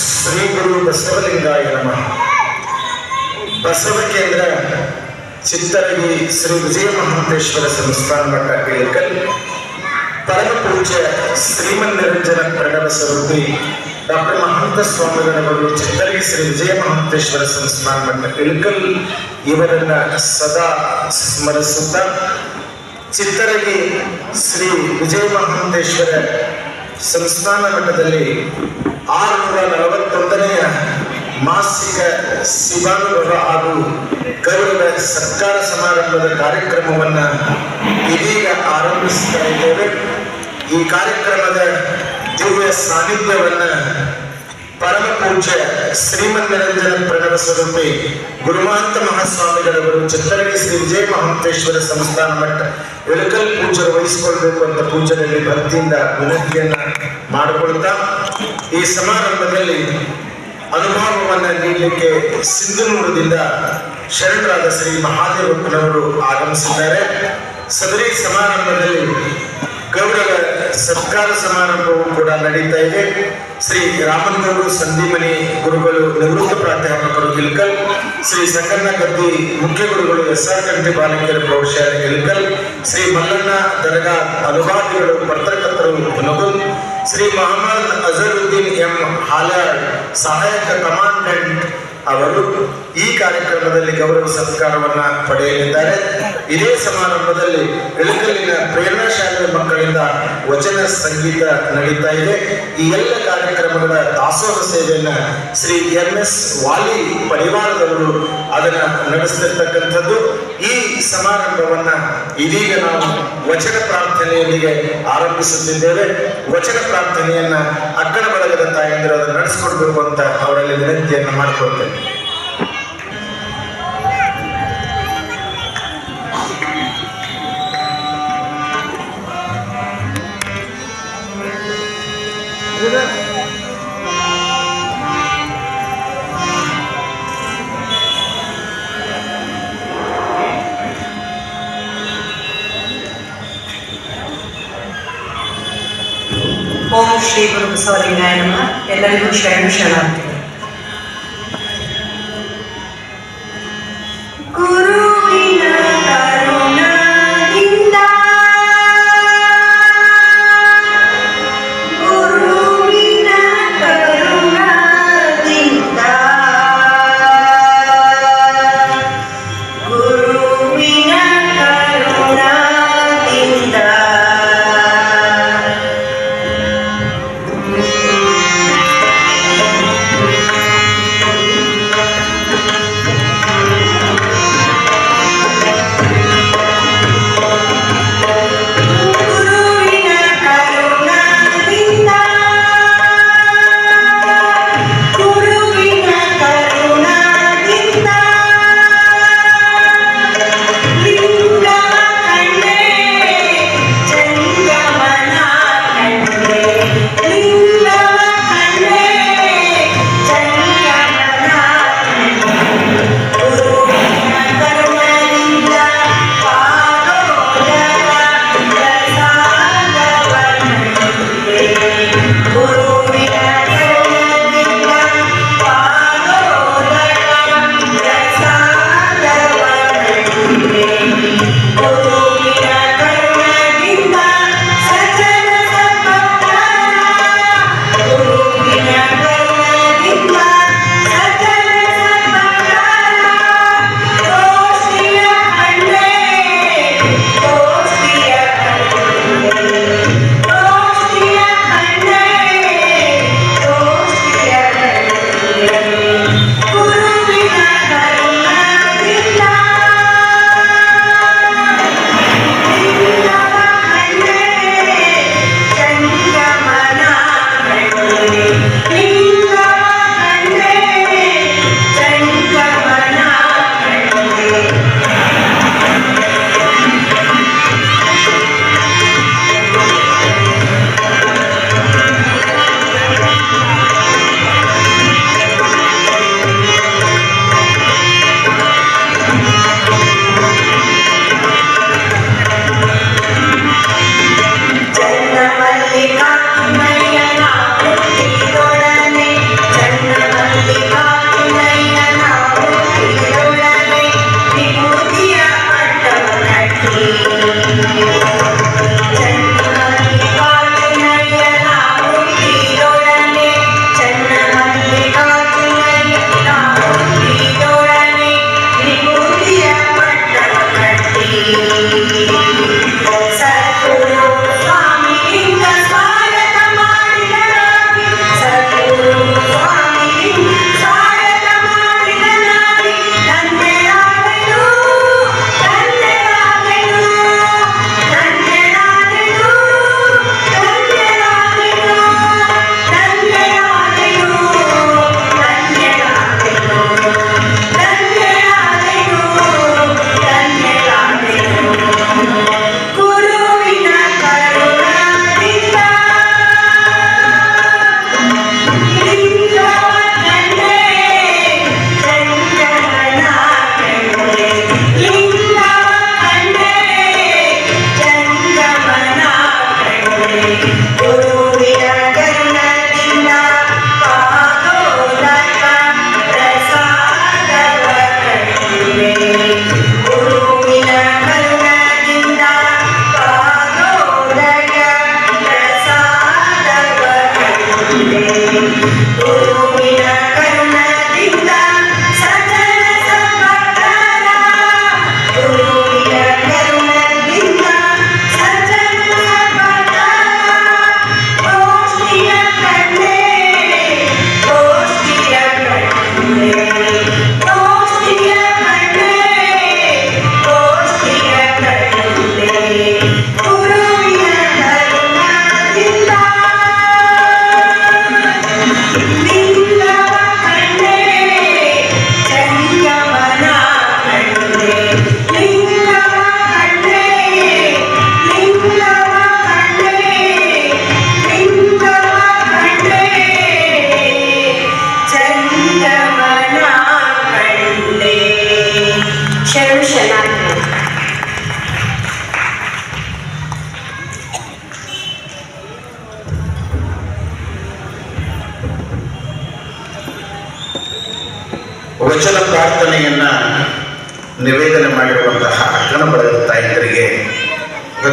ಶ್ರೀ ಗುರು ಬಸವಲಿಂಗಾಯ ನಮಃ. ಬಸವ ಕೇಂದ್ರ ಚಿತ್ತರಗಿ ಶ್ರೀ ವಿಜಯ ಮಹಾಂತೇಶ್ವರ ಸಂಸ್ಥಾನ ಮಠ ಇಳಕಲ್ ಪರಮ ಪೂಜ್ಯ ಶ್ರೀಮನ್ ನಿರಂಜನ ಪ್ರಣವ ಸ್ವರೂಪಿ ಡಾಕ್ಟರ್ ಮಹಂತ ಸ್ವಾಮಿಗಳವರು ಚಿತ್ತರಗಿ ಶ್ರೀ ವಿಜಯ ಮಹಾಂತೇಶ್ವರ ಸಂಸ್ಥಾನ ಮಠ ಇಳಕಲ್ ಇವರನ್ನ ಸದಾ ಸ್ಮರಿಸುತ್ತಾ ಚಿತ್ತರಗಿ ಶ್ರೀ ವಿಜಯ ಮಹಾಂತೇಶ್ವರ ಸಂಸ್ಥಾನ ಮಟ್ಟದಲ್ಲಿ ಆರುನೂರ ನಲವತ್ತೊಂದನೆಯ ಮಾಸಿಕ ಶಿವಾನುಭವ ಹಾಗೂ ಗೌರವ ಸತ್ಕಾರ ಸಮಾರಂಭದ ಕಾರ್ಯಕ್ರಮವನ್ನ ಇದೀಗ ಆರಂಭಿಸ್ತಾ ಇದ್ದೇವೆ. ಈ ಕಾರ್ಯಕ್ರಮದ ದಿವ್ಯ ಸಾನ್ನಿಧ್ಯವನ್ನ ಪರಮ ಪೂಜ್ಯ ಶ್ರೀಮನ್ನರಂಜನ ಪ್ರಣವ ಸ್ವರೂಪಿ ಗುರುಮಾಂತ ಮಹಾಸ್ವಾಮಿಗಳವರು ಚಿತ್ತರಗಿ ಶ್ರೀ ವಿಜಯ ಮಹಾಂತೇಶ್ವರ ಸಂಸ್ಥಾನ ಮಠ ಎಳಕಲ್ ಪೂಜೆ ವಹಿಸಿಕೊಳ್ಬೇಕು ಅಂತ ಪೂಜೆಯಲ್ಲಿ ಭಕ್ತಿಯಿಂದ ವಿನಂತಿಯನ್ನ ಮಾಡಿಕೊಳ್ತಾ, ಈ ಸಮಾರಂಭದಲ್ಲಿ ಅನುಭವವನ್ನ ನೀಡಲಿಕ್ಕೆ ಸಿಂಧುನೂರದಿಂದ ಶರಣರಾದ ಶ್ರೀ ಮಹಾದೇವಪ್ಪನವರು ಆಗಮಿಸಿದ್ದಾರೆ. ಸದರಿ ಸಮಾರಂಭದಲ್ಲಿ ಗೌರವ ಸತ್ಕಾರ ಸಮಾರಂಭವೂ ಕೂಡ ನಡೀತಾ ಇದೆ. ಶ್ರೀ ರಾಮನಗರು ಸಂಧಿಮನಿ ಗುರುಗಳು ನಿವೃತ್ತ ಪ್ರಾಧ್ಯಾಪಕರು ಇಲ್ಕಲ್ ಶ್ರೀ ಶಕನ್ನ ಗದ್ದಿ ಮುಖ್ಯ ಗುರುಗಳು ಎಸ್ ಆರ್ ಕಂಠಿ ಬಾಲಕಿಯರ ಪ್ರೌಢಶಾಲೆ ಇಲ್ಕಲ್ ಶ್ರೀ ಮಲ್ಲಣ್ಣ ದರ್ಗಾ ಅನುಭಾವಿಗಳು ಪತ್ರಕರ್ತರು ನಗುಲ್ ಶ್ರೀ ಮೊಹಮ್ಮದ್ ಅಜರುದ್ದೀನ್ ಎಂ ಹಾಲಾರ್ ಸಹಾಯಕ ಕಮಾಂಡೆಂಟ್ ಅವರು ಈ ಕಾರ್ಯಕ್ರಮದಲ್ಲಿ ಗೌರವ ಸತ್ಕಾರವನ್ನ ಪಡೆಯಲಿದ್ದಾರೆ. ಇದೇ ಸಮಾರಂಭದಲ್ಲಿ ಇಳಕಲ್ಲಿನ ಪ್ರೇರಣಾ ಶಾಲೆಯ ಮಕ್ಕಳಿಂದ ವಚನ ಸಂಗೀತ ನಡೀತಾ ಇದೆ. ಈ ಎಲ್ಲ ಕಾರ್ಯಕ್ರಮಗಳ ದಾಸೋಹ ಸೇವೆಯನ್ನ ಶ್ರೀ ಎಂ ಎಸ್ ವಾಲಿ ಪರಿವಾರದವರು ಅದನ್ನ ನಡೆಸ್ತಿರ್ತಕ್ಕಂಥದ್ದು. ಈ ಸಮಾರಂಭವನ್ನ ಇದೀಗ ನಾವು ವಚನ ಪ್ರಾರ್ಥನೆಯೊಂದಿಗೆ ಆರಂಭಿಸುತ್ತಿದ್ದೇವೆ. ವಚನ ಪ್ರಾರ್ಥನೆಯನ್ನ ಅಕ್ಕನ ಬಳಗದ ತಾಯಂದಿರು ಅದನ್ನು ಅಂತ ಅವರಲ್ಲಿ ವಿನಂತಿಯನ್ನು ಮಾಡಿಕೊಳ್ತೇನೆ. ಓಂ ಶ್ರೀ ಗುರು ಬಸವಲಿಂಗಾಯ ನಮಃ ಎಲ್ಲರಿಗೂ ಶರಣ ಶರಣಾರ್ಥಿ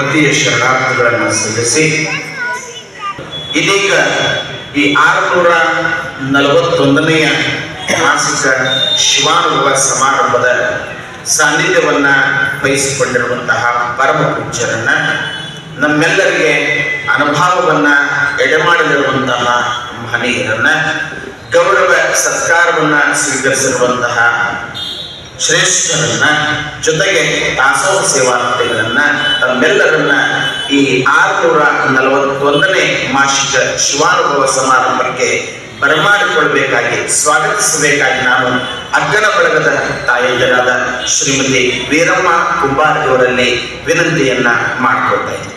ಭಕ್ತಿಯ ಶರಣಾರ್ಥಗಳನ್ನು ಸಲ್ಲಿಸಿ ಇದೀಗ ಈ ಆರುನೂರ ನಲವತ್ತೊಂದನೆಯ ಮಾಸಿಕ ಶಿವಾನುಭವ ಸಮಾರಂಭದ ಸಾನ್ನಿಧ್ಯವನ್ನ ವಹಿಸಿಕೊಂಡಿರುವಂತಹ ಪರಮ ಪೂಜ್ಯರನ್ನ ನಮ್ಮೆಲ್ಲರಿಗೆ ಅನುಭಾವವನ್ನ ಎಡೆಮಾಡಲಿರುವಂತಹ ಮಹನೀಯರನ್ನ ಗೌರವ ಸತ್ಕಾರವನ್ನ ಸ್ವೀಕರಿಸಿರುವಂತಹ ಶ್ರೇಷ್ಠರನ್ನ ಜೊತೆಗೆ ದಾಸೋಹ ಸೇವಾರ್ಥಿಗಳನ್ನ ತಮ್ಮೆಲ್ಲರನ್ನ ಈ ಆರುನೂರ ನಲವತ್ತೊಂದನೇ ಮಾಸಿಕ ಶಿವಾನುಭವ ಸಮಾರಂಭಕ್ಕೆ ಬರಮಾಡಿಕೊಳ್ಬೇಕಾಗಿ, ಸ್ವಾಗತಿಸಬೇಕಾಗಿ ನಾನು ಅಗ್ಗನ ಬಳಗದ ತಾಯಂದಿರಾದ ಶ್ರೀಮತಿ ವೀರಮ್ಮ ಕುಂಬಾರಯವರಲ್ಲಿ ವಿನಂತಿಯನ್ನ ಮಾಡಿಕೊಳ್ತಾ ಇದ್ದೀನಿ.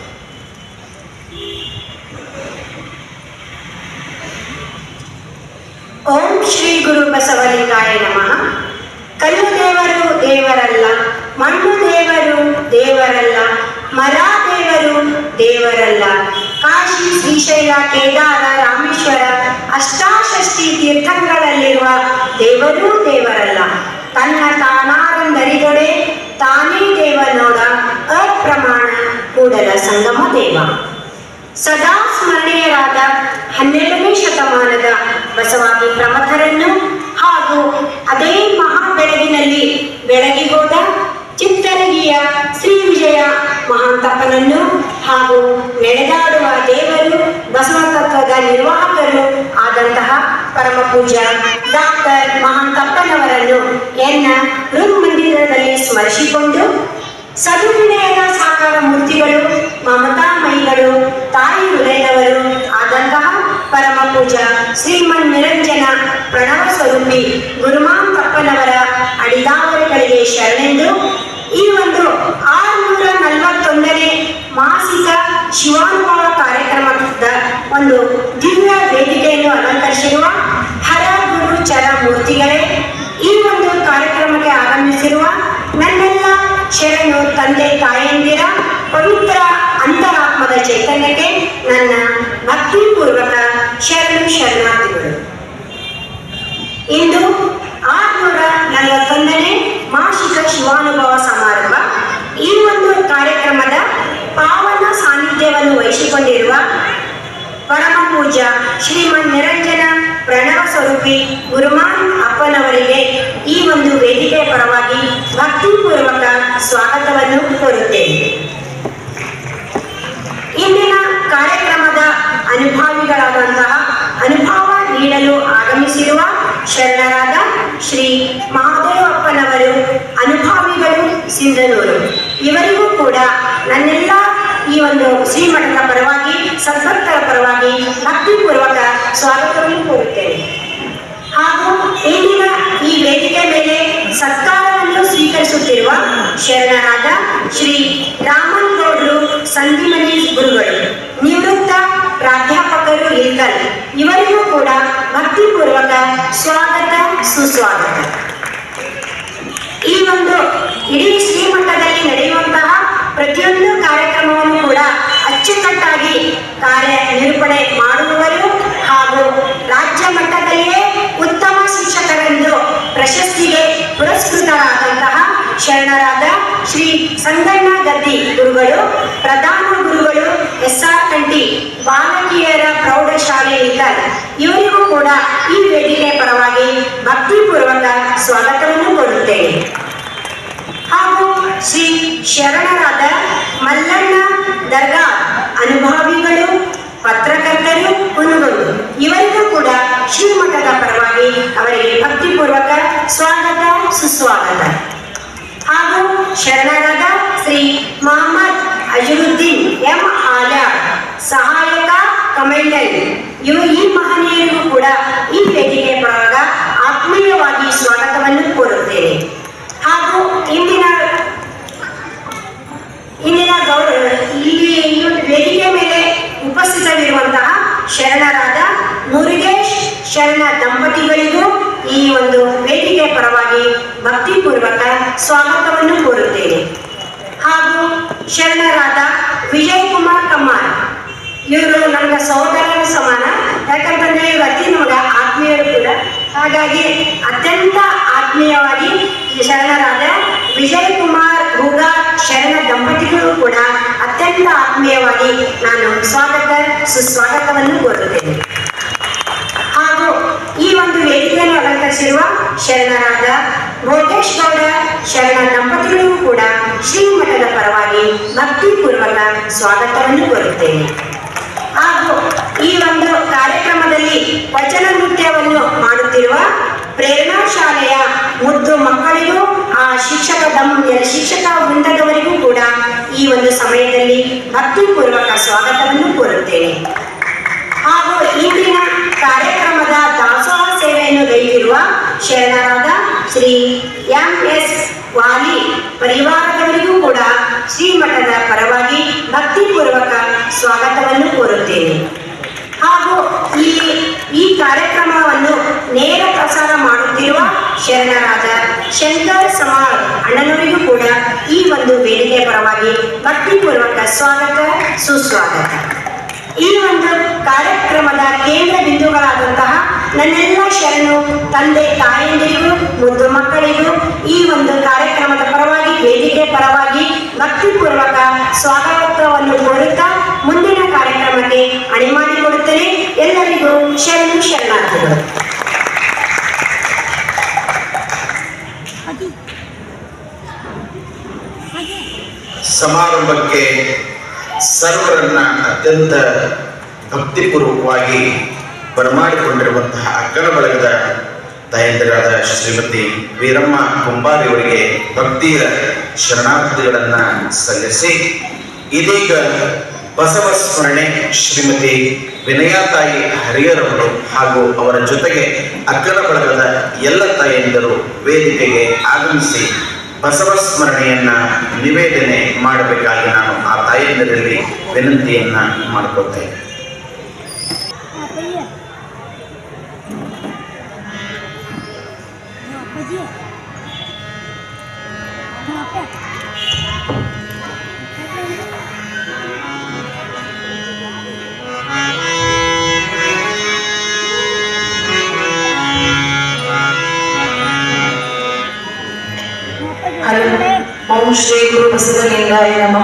ಓಂ ಶ್ರೀ ಗುರು ಬಸವಲಿಂಗಾಯ ನಮಃ. ಕಲ್ಲು ದೇವರು ದೇವರಲ್ಲ, ಮಣ್ಣು ದೇವರು ದೇವರಲ್ಲ, ಮರ ದೇವರು ದೇವರಲ್ಲ. ಕಾಶಿ, ಶ್ರೀಶೈಲ, ಕೇದಾರ, ರಾಮೇಶ್ವರ ಅಷ್ಟಾಷಷ್ಟಿ ತೀರ್ಥಗಳಲ್ಲಿರುವ ದೇವರೂ ದೇವರಲ್ಲ. ತನ್ನ ತಾನಾರಂದರಿದೊಡೆ ತಾನೇ ದೇವನೋಡ ಅಪ್ರಮಾಣ ಕೂಡಲ ಸಂಗಮ ದೇವ. ಸದಾ ಸ್ಮರಣೀಯರಾದ ಹನ್ನೆರಡನೇ ಶತಮಾನದ ಬಸವಾದಿ ಪ್ರಮಥರನ್ನು ಹಾಗೂ ಅದೇ ಮಹಾ ಬೆಳಗಿನಲ್ಲಿ ಬೆಳಗಿಗೋದ ಚಿತ್ತರಗಿಯ ಶ್ರೀ ವಿಜಯ ಮಹಾಂತಪ್ಪನನ್ನು ಹಾಗೂ ನೆಡೆದಾಡುವ ದೇವರು ಬಸವ ತತ್ವದ ನಿರ್ವಾಹಕರು ಆದಂತಹ ಪರಮ ಪೂಜ್ಯ ಡಾಕ್ಟರ್ ಮಹಾಂತಪ್ಪನವರನ್ನು ಎನ್ನ ಮಂದಿರದಲ್ಲಿ ಸ್ಮರಿಸಿಕೊಂಡು ಸದುವಿನಯದ ಸಾಕಾರ ಮೂರ್ತಿಗಳು ಮಮತಾಮಯಿಗಳು ತಾಯಿ ಹೃದಯದವರು ಆದಂತಹ ಪರಮ ಪೂಜ ಶ್ರೀಮನ್ ನಿರಂಜನ ಪ್ರಣವ ಸ್ವರೂಪಿ ತಪ್ಪನವರ ಅಡಿದಾವರಿಗಳಿಗೆ ಶರಣೆಂದು ಈ ಒಂದು ಆರುನೂರ ನಲವತ್ತೊಂದನೇ ಮಾಸಿಕ ಶಿವಾನುಭವ ಕಾರ್ಯಕ್ರಮದ ಒಂದು ದಿವ್ಯ ವೇದಿಕೆಯನ್ನು ಅಲಂಕರಿಸಿರುವ ಹರ ಗುರು ಚರ ಮೂರ್ತಿಗಳೇ, ಈ ಒಂದು ಕಾರ್ಯಕ್ರಮಕ್ಕೆ ಆಗಮಿಸಿರುವ ನನ್ನೆಲ್ಲ ಶರಣು ತಂದೆ ತಾಯಂದಿರ ಪವಿತ್ರ ಅಂತರಾತ್ಮದ ಚೈತನ್ಯಕ್ಕೆ ನನ್ನ ಭಕ್ತಿಪೂರ್ವಕ ಶರಣು ಶರಣಾರ್ಥಿಗಳು. ಇಂದು ಆರುನೂರ ನಲವತ್ತೊಂದನೇ ಮಾಸಿಕ ಶಿವಾನುಭವ ಸಮಾರಂಭ. ಈ ಒಂದು ಕಾರ್ಯಕ್ರಮದ ಪಾವನ ಸಾನ್ನಿಧ್ಯವನ್ನು ವಹಿಸಿಕೊಂಡಿರುವ ಪರಮ ಪೂಜ ಶ್ರೀಮನ್ ನಿರಂಜನ ಪ್ರಣವ ಸ್ವರೂಪಿ ಗುರುಮಾನ್ ಅಪ್ಪನವರಿಗೆ ಈ ಒಂದು ವೇದಿಕೆಯ ಪರವಾಗಿ ಭಕ್ತಿಪೂರ್ವಕ ಸ್ವಾಗತವನ್ನು ಕೋರುತ್ತೇನೆ. ಇಂದಿನ ಕಾರ್ಯಕ್ರಮದ ಅನುಭಾವಿಗಳಾದಂತಹ ಅನುಭವ ನೀಡಲು ಆಗಮಿಸಿರುವ ಶರಣರಾದ ಶ್ರೀ ಮಹಾದೇವಪ್ಪನವರು, ಅನುಭಾವಿಗಳು ಸಿಂಧನೂರು. ಇವರಿಗೂ ಕೂಡ ನನ್ನೆಲ್ಲ ಈ ಒಂದು ಶ್ರೀಮಠದ ಪರವಾಗಿ ಸದ್ಭಕ್ತರ ಪರವಾಗಿ ಭಕ್ತಿಪೂರ್ವಕ ಸ್ವಾಗತವನ್ನು ಕೋರುತ್ತೇನೆ. ಹಾಗೂ ಇಂದಿನ ಈ ವೇದಿಕೆ ಮೇಲೆ ಸತ್ಕಾರವನ್ನು ಸ್ವೀಕರಿಸುತ್ತಿರುವ ಶರಣರಾದ ಶ್ರೀ ರಾಮನ್ ಗೌಡ್ರು ಸಂಧಿಮನಿ ಗುರುಗಳು. ನಿವೃತ್ತ ಪ್ರಾಧ್ಯಾಪಕರು ಇಲ್ಕಲ್. ಇವರಿಗೂ ಕೂಡ ಭಕ್ತಿಪೂರ್ವಕ ಸ್ವಾಗತ, ಸುಸ್ವಾಗತ. ಈ ಒಂದು ಇಡೀ ಶ್ರೀಮಠದಲ್ಲಿ ನಡೆಯುವಂತಹ ಪ್ರತಿಯೊಂದು ಕಾರ್ಯಕ್ರಮವನ್ನು ಕೂಡ ಅಚ್ಚುಕಟ್ಟಾಗಿ ಕಾರ್ಯ ನಿರೂಪಣೆ ಮಾಡುವವರು ಹಾಗೂ ರಾಜ್ಯ ಮಟ್ಟದಲ್ಲಿಯೇ ಉತ್ತಮ ಶಿಕ್ಷಕರೆಂದು ಪ್ರಶಸ್ತಿಗೆ ಪುರಸ್ಕೃತರಾದಂತಹ ಶರಣರಾದ ಶ್ರೀ ಸಂಗಣ್ಣ ಗದ್ದಿ ಗುರುಗಳು, ಪ್ರಧಾನ ಗುರುಗಳು ಎಸ್ ಆರ್ ಕಂಟಿ ಬಾಲಕಿಯರ ಪ್ರೌಢಶಾಲೆಯಿಂದ ಇವರಿಗೂ ಕೂಡ ಈ ವೇದಿಕೆ ಪರವಾಗಿ ಭಕ್ತಿಪೂರ್ವಕ ಸ್ವಾಗತವನ್ನು ಕೊಡುತ್ತೇನೆ ಹಾಗೂ ಶ್ರೀ ಶರಣರಾದ ಮಲ್ಲಣ್ಣ ದರ್ಗಾ ಅನುಭವಿಗಳು, ಪತ್ರಕರ್ತರು ಕುನುಗಳು ಇವರಿಗೂ ಕೂಡ ಶ್ರೀಮಠದ ಪರವಾಗಿ ಅವರಿಗೆ ಭಕ್ತಿಪೂರ್ವಕ ಸ್ವಾಗತ, ಸುಸ್ವಾಗತ. ಹಾಗೂ ಶರಣರಾದ ಶ್ರೀ ಮೊಹಮ್ಮದ್ ಅಜರುದ್ದೀನ್ ಎಂ ಆಲಾ ಸಹಾಯಕ ಕಮಾಂಡೆಂಟ್ ಇವರು ಈ ಮಹನೀಯರಿಗೂ ಕೂಡ ಈ ವೇದಿಕೆಯ ಪ್ರವಾಗ ಆತ್ಮೀಯವಾಗಿ ಸ್ವಾಗತವನ್ನು ಕೋರುತ್ತೇನೆ. ಹಾಗೂ ಇಂದಿನ ಇಂದಿನ ಗೌರವ ಇಲ್ಲಿ ವೇದಿಕೆ ಮೇಲೆ ಉಪಸ್ಥಿತರಿರುವಂತಹ ಶರಣರಾದ ಮುರುಗೇಶ್ ಶರಣ ದಂಪತಿಗಳಿಗೂ ಈ ಒಂದು ವೇದಿಕೆಯ ಪರವಾಗಿ ಭಕ್ತಿಪೂರ್ವಕ ಸ್ವಾಗತವನ್ನು ಕೋರುತ್ತೇನೆ. ಹಾಗೂ ಶರಣರಾದ ವಿಜಯ್ ಕುಮಾರ್ ಕಮ್ಮಾರ್, ಇವರು ನನ್ನ ಸಹೋದರರ ಸಮಾನ. ಯಾಕಂತಂದ್ರೆ ಇವರು ಅತಿ ನಮಗ ಆತ್ಮೀಯರು ಕೂಡ. ಹಾಗಾಗಿ ಅತ್ಯಂತ ಆತ್ಮೀಯವಾಗಿ ಶರಣರಾದ ವಿಜಯ್ ಕುಮಾರ್ ಗೂಗ ಶರಣ ದಂಪತಿಗಳು ಕೂಡ ಅತ್ಯಂತ ಆತ್ಮೀಯವಾಗಿ ನಾನು ಸ್ವಾಗತ, ಸುಸ್ವಾಗತವನ್ನು ಕೋರುತ್ತೇನೆ. ಹಾಗೂ ಈ ಒಂದು ವೇದಿಕೆಯನ್ನು ಅಲಂಕರಿಸಿರುವ ಶರಣರಾದ ಭೋಗೇಶ್ ಗೌಡ ಶರಣ ದಂಪತಿಗಳಿಗೂ ಕೂಡ ಶ್ರೀಮಠದ ಪರವಾಗಿ ಭಕ್ತಿಪೂರ್ವಕ ಸ್ವಾಗತವನ್ನು ಕೋರುತ್ತೇನೆ. ಹಾಗೂ ಈ ಒಂದು ಕಾರ್ಯಕ್ರಮದಲ್ಲಿ ವಚನ ನೃತ್ಯವನ್ನು ಮಾಡುತ್ತಿರುವ ಪ್ರೇರಣಾ ಶಾಲೆಯ ಮುದ್ದು ಮಕ್ಕಳಿಗೂ, ಆ ಶಿಕ್ಷಕ ಶಿಕ್ಷಕ ವೃಂದದವರಿಗೂ ಕೂಡ ಈ ಒಂದು ಸಮಯದಲ್ಲಿ ಭಕ್ತಿಪೂರ್ವಕ ಸ್ವಾಗತವನ್ನು ಕೋರುತ್ತೇನೆ. ಹಾಗೂ ಇಂದಿನ ಕಾರ್ಯಕ್ರಮದ ದಾಸೋಹ ಸೇವೆಯನ್ನು ಗೈದಿರುವ ಶರಣರಾದ ಶ್ರೀ ಎಂ ಎಸ್ ವಾಲಿ ಪರಿವಾರದವರಿಗೂ ಕೂಡ ಶ್ರೀಮಠದ ಪರವಾಗಿ ಭಕ್ತಿಪೂರ್ವಕ ಸ್ವಾಗತವನ್ನು ಕೋರುತ್ತೇನೆ. ಹಾಗೂ ಈ ಈ ಕಾರ್ಯಕ್ರಮವನ್ನು ನೇರ ಪ್ರಸಾರ ಮಾಡುತ್ತಿರುವ ಶರಣರಾದ ಶಂಕರ್ ಸಮಾರ್ ಅಣ್ಣನವರಿಗೂ ಕೂಡ ಈ ಒಂದು ವೇದಿಕೆ ಪರವಾಗಿ ಭಕ್ತಿಪೂರ್ವಕ ಸ್ವಾಗತ, ಸುಸ್ವಾಗತ. ಈ ಒಂದು ಕಾರ್ಯಕ್ರಮದ ಕೇಂದ್ರ ಬಿಂದುಗಳಾದಂತಹ ನನ್ನೆಲ್ಲ ಶರಣು ತಂದೆ ತಾಯಂದಿರಿಗೂ ಮುದ್ದು ಮಕ್ಕಳಿಗೂ ಈ ಒಂದು ಕಾರ್ಯಕ್ರಮದ ಪರವಾಗಿ, ವೇದಿಕೆ ಪರವಾಗಿ ಭಕ್ತಿಪೂರ್ವಕ ಸ್ವಾಗತವನ್ನು ಕೋರುತ್ತಾ ಮುಂದಿನ ಕಾರ್ಯಕ್ರಮಕ್ಕೆ ಅಣಿ ಮಾಡಿಕೊಡುತ್ತೇನೆ. ಎಲ್ಲರಿಗೂ ಶರಣು ಶರಣಾರ್ಥಿಗಳು. ಸಮಾರಂಭಕ್ಕೆ ಸರ್ವರನ್ನ ಅತ್ಯಂತ ಭಕ್ತಿಪೂರ್ವಕವಾಗಿ ಬರಮಾಡಿಕೊಂಡಿರುವಂತಹ ಅಕ್ಕನ ಬಳಗದ ತಾಯಂದಿರಾದ ಶ್ರೀಮತಿ ವೀರಮ್ಮ ಕುಂಬಾರಿ ಅವರಿಗೆ ಭಕ್ತಿಯ ಶರಣಾರ್ಥಿಗಳನ್ನ ಸಲ್ಲಿಸಿ ಇದೀಗ ಬಸವ ಸ್ಮರಣೆ ಶ್ರೀಮತಿ ವಿನಯಾತಾಯಿ ಹರಿಯರವರು ಹಾಗೂ ಅವರ ಜೊತೆಗೆ ಅಕ್ಕನ ಬಳಗದ ಎಲ್ಲ ತಾಯಂದಿರು ವೇದಿಕೆಗೆ ಆಗಮಿಸಿ ಬಸವ ಸ್ಮರಣೆಯನ್ನ ನಿವೇದನೆ ಮಾಡಬೇಕಾಗಿ ನಾನು ಆ ತಾಯಂದಿರಲ್ಲಿ ವಿನಂತಿಯನ್ನ ಮಾಡ್ಕೊಳ್ತೇನೆ ಶ್ರೀ ಗುರು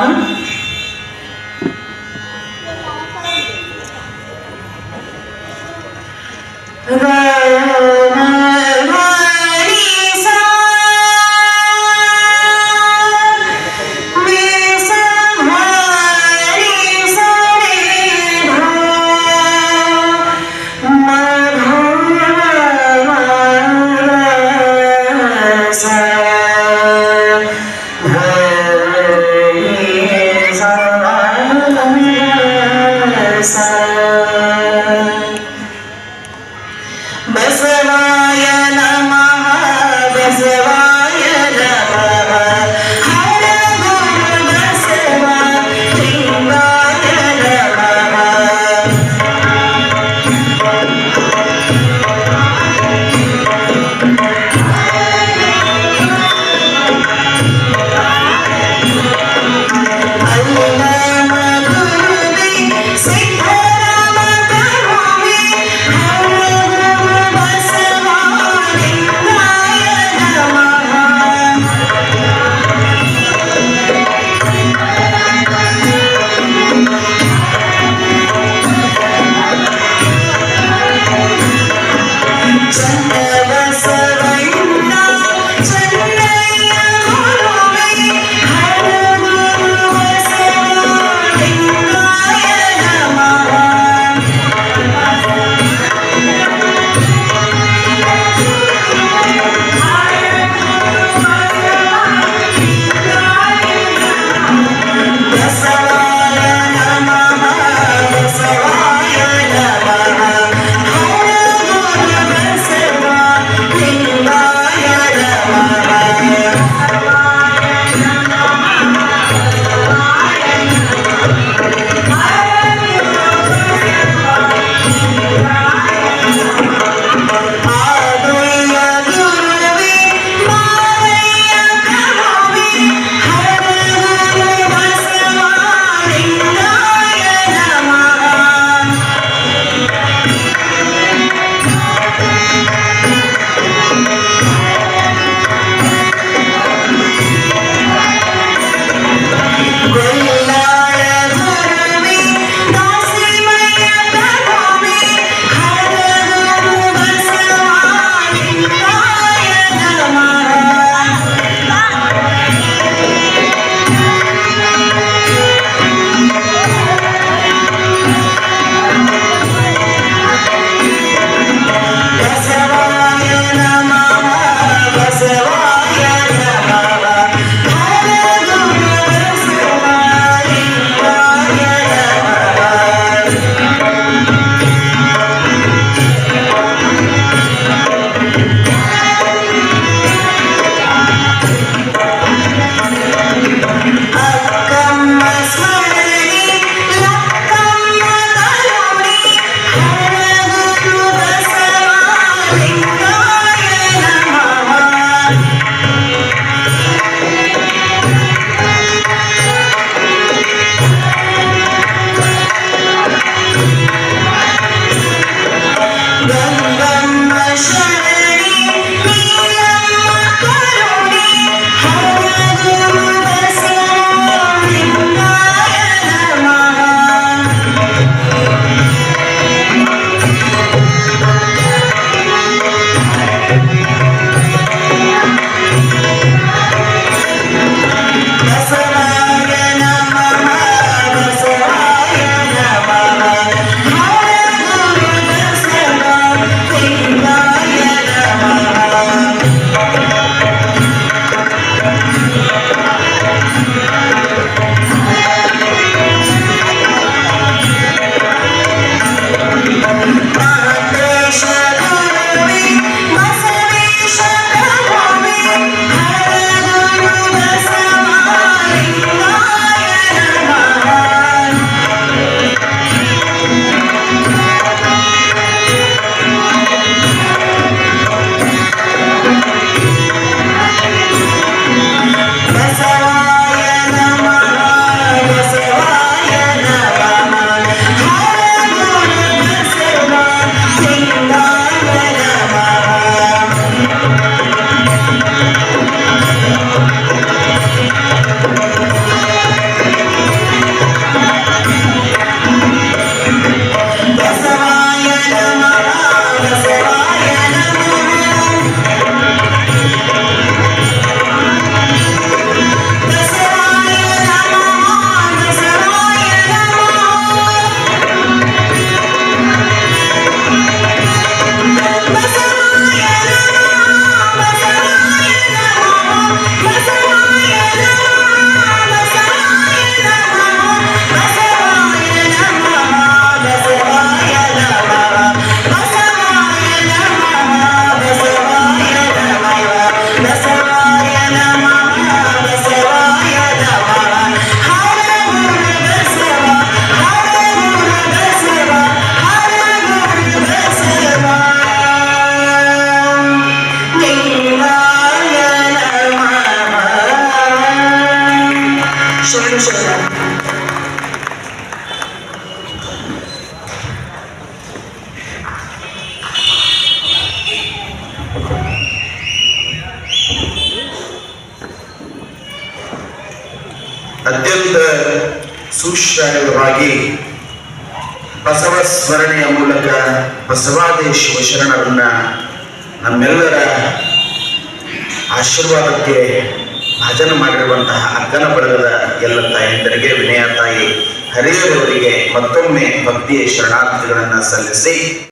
ಎಲ್ಲ ತಾಯಂದರಿಗೆ ವಿನಯ ತಾಯಿ ಹರಿಯರವರಿಗೆ ಮತ್ತೊಮ್ಮೆ ಭಕ್ತಿಯ ಶರಣಾರ್ಥಿಗಳನ್ನು ಸಲ್ಲಿಸಿ.